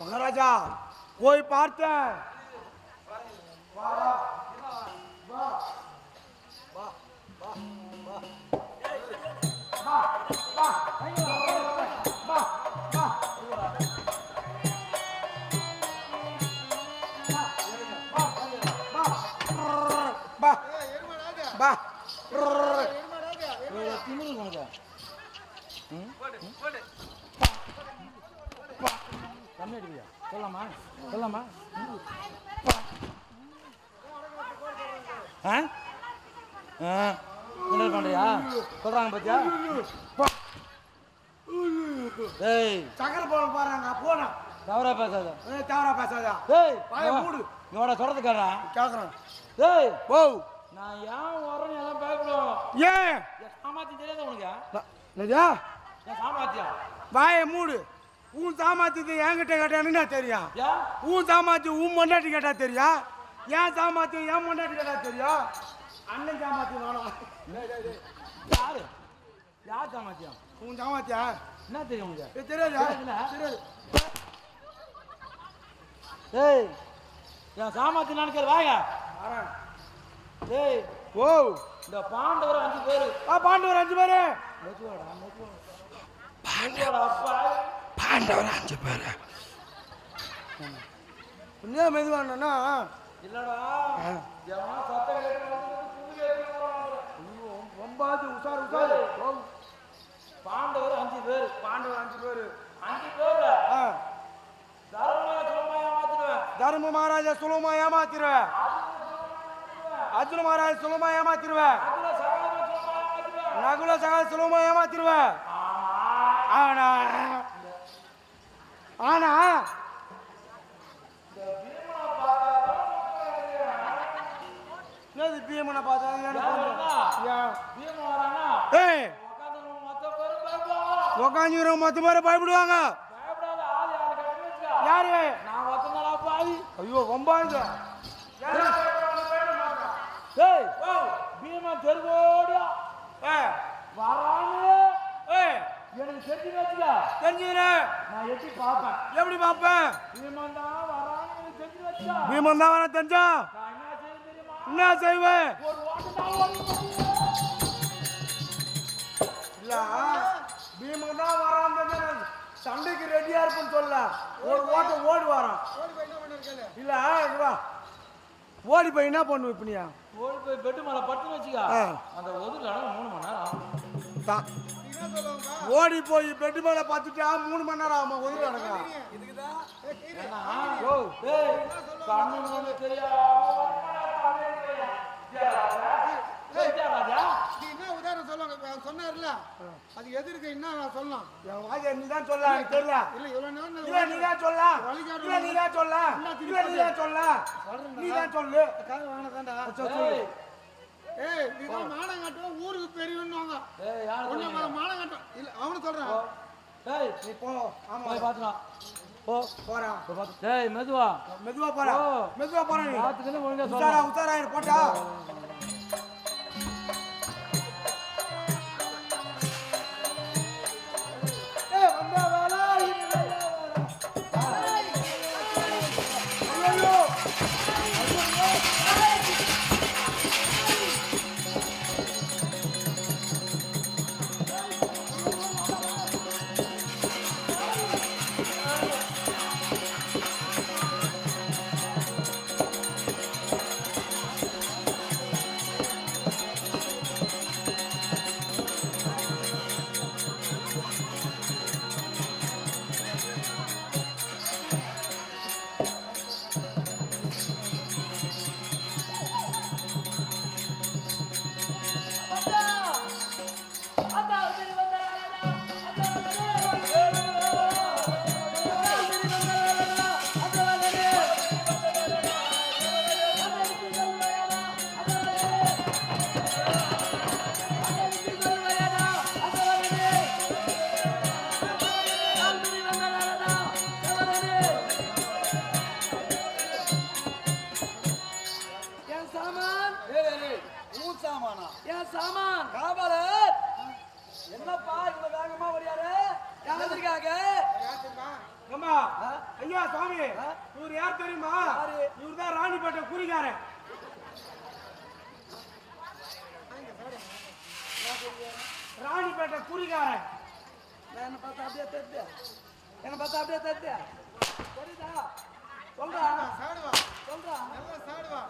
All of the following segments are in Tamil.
மகாராஜா போய் பார்த்தேன் பா பா திமிரு உனக்கு ம்? கம்மி அடிக்கிறியா சொல்லலாமா. ஆ? ஆ. என்ன பண்றியா? சொல்றாங்க பாத்தியா? டேய். சக்கரை போன பாருங்க போனா தவறா பேசாத. தவறா பேசாதா. இங்க வா. மூடு. இங்க வாடா சொல்றதுக்காரா கேக்குறேன். டேய். ஓ நான் ஏன் வரேன்னு எல்லாம் பயப்படுவோம் ஏன்? என் சாமாத்தியம் தெரியாத உனக்கு? என்னதா? என் சாமாத்தியம். வாயை மூடு. உன் சாமாத்தியத்தை என்கிட்ட கேட்டானுன்னா தெரியும் உன் சாமாத்தி உன் பொண்டாட்டி கேட்டா தெரியும் ஏன் சாமாத்தியம் என் பொண்டாட்டி கேட்டா தெரியும் அண்ணன் சாமாத்தியம் வேணும். யாரு? யார் சாமாத்தியம்? உன் சாமாத்தியா? என்ன தெரியும் ஏய், தெரியாதா? தெரியாது. டேய் என் சாமாத்தியம் நினைக்கிற வாங்க. டேய் ஓ. இந்த பாண்டவர் அஞ்சு பேரு. ஆ பாண்டவர் அஞ்சு பேரு. மெதுவாடா அப்பா. பாண்டவர் அஞ்சு பேரு. என்ன மெதுவானா இல்லடா. ஒம்பாது உசார் உசார் பாண்டவர் அஞ்சு பேர். பாண்டவர் அஞ்சு பேரு. அஞ்சு ஏமாத்திடுவேன். தர்ம மகாராஜா சுலமா ஏமாத்திருவேன் அர்ஜுன மகாராஜா சுலமா ஏமாத்திருவேன் நகுல சகால சுலமா ஏமாத்திருவேன் ஆனா ஆனா என்னது பீமனை பார்த்தா? உட்காந்து மொத்த பேரை பயப்படுவாங்க. யாரு? ஐயோ ஒம்பாங்க பீமன் தெருவோடியா? வரானு. எனக்கு தெரிஞ்சு வச்சுக்கா தெரிஞ்சுதுனே நான் எட்டி பார்ப்பேன். எப்படி பார்ப்பேன்? பீமன் தான் வரான்னு எனக்கு தெரிஞ்சு வச்சுக்கா பீமன் தான் வர தெரிஞ்சா? நான் என்ன செய்வேன் ஒரு இல்ல பீமன் தான் வரான் சண்டைக்கு ரெடியா இருக்குன்னு சொல்ல. ஒரு ஓட்ட ஓடி வரான் இல்ல இங்க வா. ஓடி போய் என்ன பண்ணுவ இப்ப நீ? ஓடி போய் பெட்டு மேல பட்டு வச்சுக்கா. அந்த ஒதுல மூணு மணி நேரம் தான் ஓடி போய் பெட்டு மேல பார்த்துட்டா மூணு மணி நேரம் ஆகுமா. ஒதுக்கி நடக்க? சொன்னார்ல. அது எதிர்க்க என்ன சொல்லலாம். நீ தான் சொல்ல தெரியல. இல்ல இவ்வளவு நேரம் இல்ல நீ தான் சொல்ல. இல்ல நீ தான் சொல்ல இல்ல நீ தான் சொல்ல. நீ தான் சொல்லு. காது வாங்கினதாண்டா டேய், ஏய் இதுதான் மானங்காட்டம் ஊருக்கு பெரியவன்னுவாங்க. டேய், யாரு சொன்னீங்க? மானங்காட்டம் இல்ல அவனு சொல்றான் டேய், நீ போ. ஆமா. போய் பாத்துடா. போ. போறான் போய் பாத்து- டேய், மெதுவா. மெதுவா போறா. ஓ. மெதுவா போறா நீ. பாத்துக்கின்னு ஒழுங்கா உத்தாரா போட்டா. சுவாமி இவர் யார் தெரியுமா? இவர் தான் ராணிப்பேட்டை குறிகாரன் ராணிப்பேட்டை குறிகாரன் என்ன பார்த்தா அப்படியே தெரியுது? என்ன பார்த்தா அப்படியே தெரியுது? தெரியுதா? சொல்றா. சாடுவா. சொல்றா. நல்லா சாடுவா.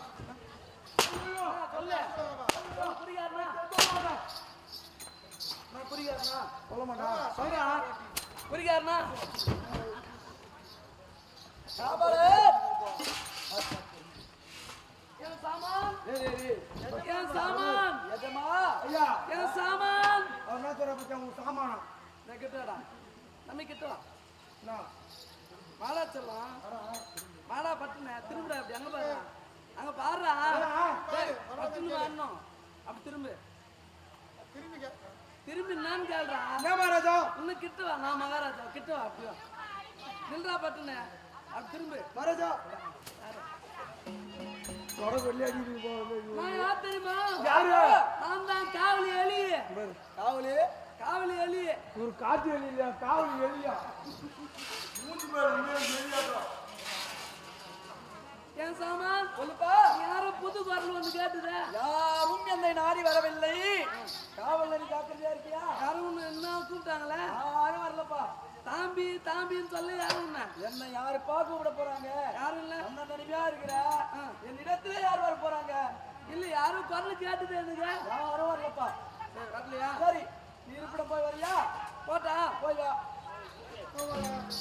சொல்லு. சொல்லு, புரியாதுண்ணா சொல்ல மாட்டான் சொல்றா. புரியாதுண்ணா மாலா சொல்லலாம் மாலா பட்டுன திரும்புடா அப்படி அங்க பாரு. அங்க பாருடா. பட்டுன்னு வரணும் அப்படி திரும்பு திரும்பி. கே- திரும்பி என்னன்னு கேள்றா மகாராஜா? இன்னும் கிட்ட வா. நான் மகாராஜா. கிட்ட வா அப்படியோ நின்றா பட்டுன. திரும்பு. தான் காவலி எலி. காவலி? காவலி எலி. ஒரு காத்து எலி இல்லையா? காவலி எலியா? உண்மையா எலியாடா என் சாமான் சொல்லுப்பா. யாரோ புது குரல் வந்து கேட்டுதே. யாரும் என்னை நாடி வரவில்லை. காவல் நெறி ஜாக்கிரதையா இருக்கியா? யாரும் என்ன கூப்பிட்டாங்களே? யாரும் வரலப்பா. தாம்பி தாம்பின்னு சொல்லி யாரும் உன்னை என்னை யாருப்பா கூப்பிட போறாங்க? யாரும் இல்ல. அந்த நினைவியா இருக்கிற என்னிடத்துல யார் வர போறாங்க? இல்ல யாரும் குரல் கேட்டுது எனக்கு யாரும் வரலப்பா வரலையா? சரி நீ இருப்பிடம் போய் வரியா? போட்டா? போய் வா.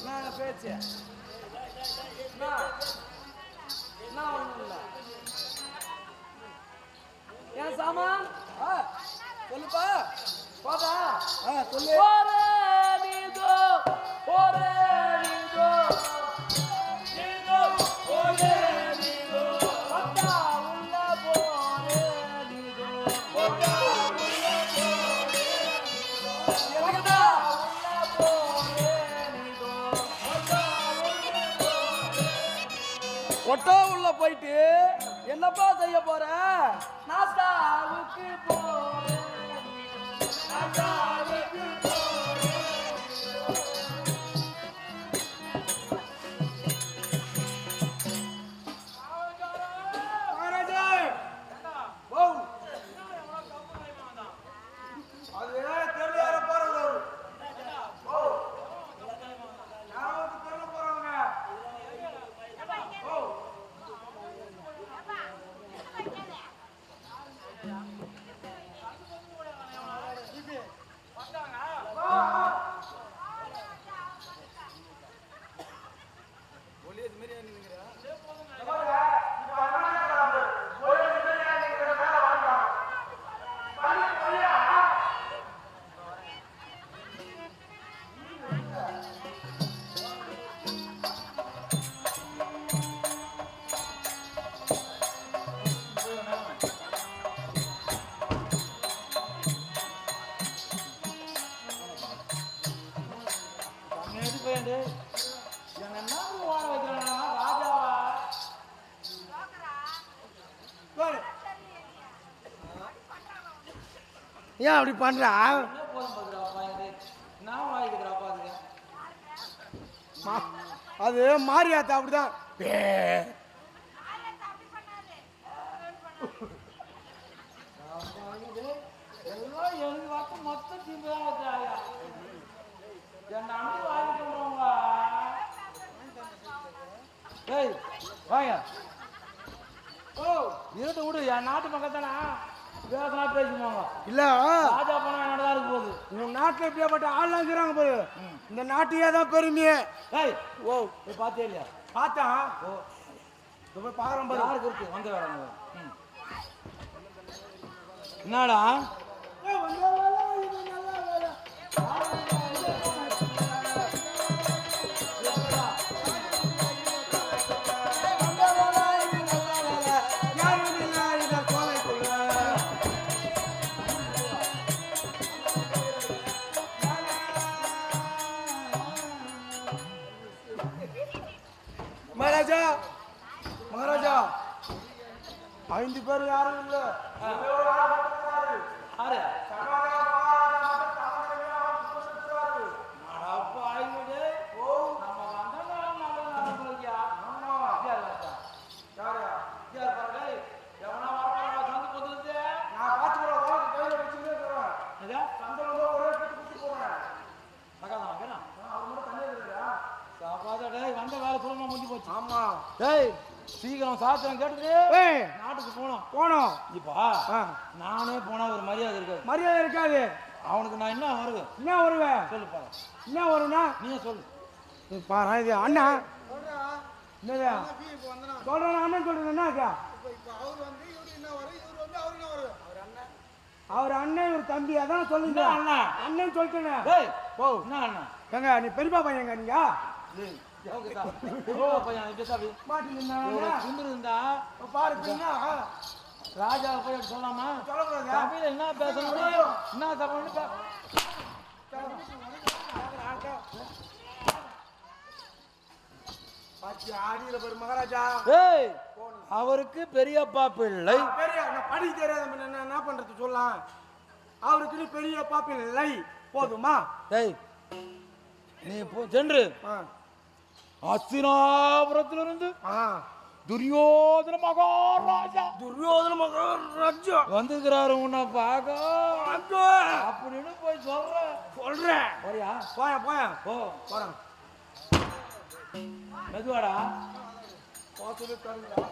நான் பேச்சு. நான் ஒண்ணும் இல்ல. என் சாமான் சொல்லுப்பா. போட்டா சொல்லு. போயிட்டு என்னப்பா செய்ய போற? நாஸ்தாவுக்கு போரே ஏன் அப்படி பண்ணுறா அது மாரியாத்தா அப்படிதான். பே. என் வாங்க. ஓ இருட்டு விடு என் நாட்டு மக்கள் தானா பேசினா பேசிக்குவாங்க. இல்ல. ராஜா பணம் என்னோட இருக்கு போகுது. உன் நாட்டுல இப்படியாப்பட்ட ஆள்லாம் இருக்கிறாங்க பாரு. இந்த நாட்டையே தான் பெருமையே. ஏய் ஓ போய் பார்த்தே இல்லையா? பார்த்தா? ஓ. இதோ போய் பாக்குறேன் பாரு. யாருக்கு இருக்கு? வந்து வராங்க. என்னடா? மகாராஜா மகாராஜா. ஐந்து பேர் யாரும் இல்ல. ஆறு டேய் சீக்கிரம் சாத்திரம் கேட்டுட்டு ஏய் நாட்டுக்கு போனோம் போனோம் இப்போ ஆ. நானே போனா ஒரு மரியாதை இருக்காது. மரியாதை இருக்காது. அவனுக்கு நான் என்ன வருவேன்? என்ன வருவ? சொல்லு பாரு என்ன வரும்னா? நீயே சொல்லு. நீ பாரு இது அண்ணா. சொல்றா. என்னது? சொல்றேன் அண்ணன் சொல்றது என்னக்கா அவர் வந்து இவரு என்ன வரும் இவர் வந்து அவர் என்ன வரும் அவர் அண்ணன் ஒரு தம்பி அதான் சொல்லுங்க அண்ணா? அண்ணன் சொல்லிட்டேன் ஓ என்ன அண்ணா? ஏங்க நீ பெரியப்பா பையங்க நீங்க? ராஜா போய் சொல்லாமா சபையில என்ன பேசணும் என்ன சபைன்னு பே- பாச்சி ஆடியில பாரு மகாராஜா ஏய் அவருக்கு பெரியப்பா பிள்ளை படிக்க தெரியாத என்ன என்ன பண்றது சொல்லலாம் அவருக்கு நீ பெரிய பாப்பில் இல்லை போதுமா நீ போ சென்று அஸ்தினாபுரத்திலிருந்து துரியோதன மகாராஜா துரியோதன மகாராஜா. வந்திருக்கிறாரு உன்னை பார்க்க. அப்படின்னு போய் சொல்ற. சொல்றேன் போறியா? போயா போயா. போ. போறேன். மெதுவாடா. போத்துட்டு தருங்க.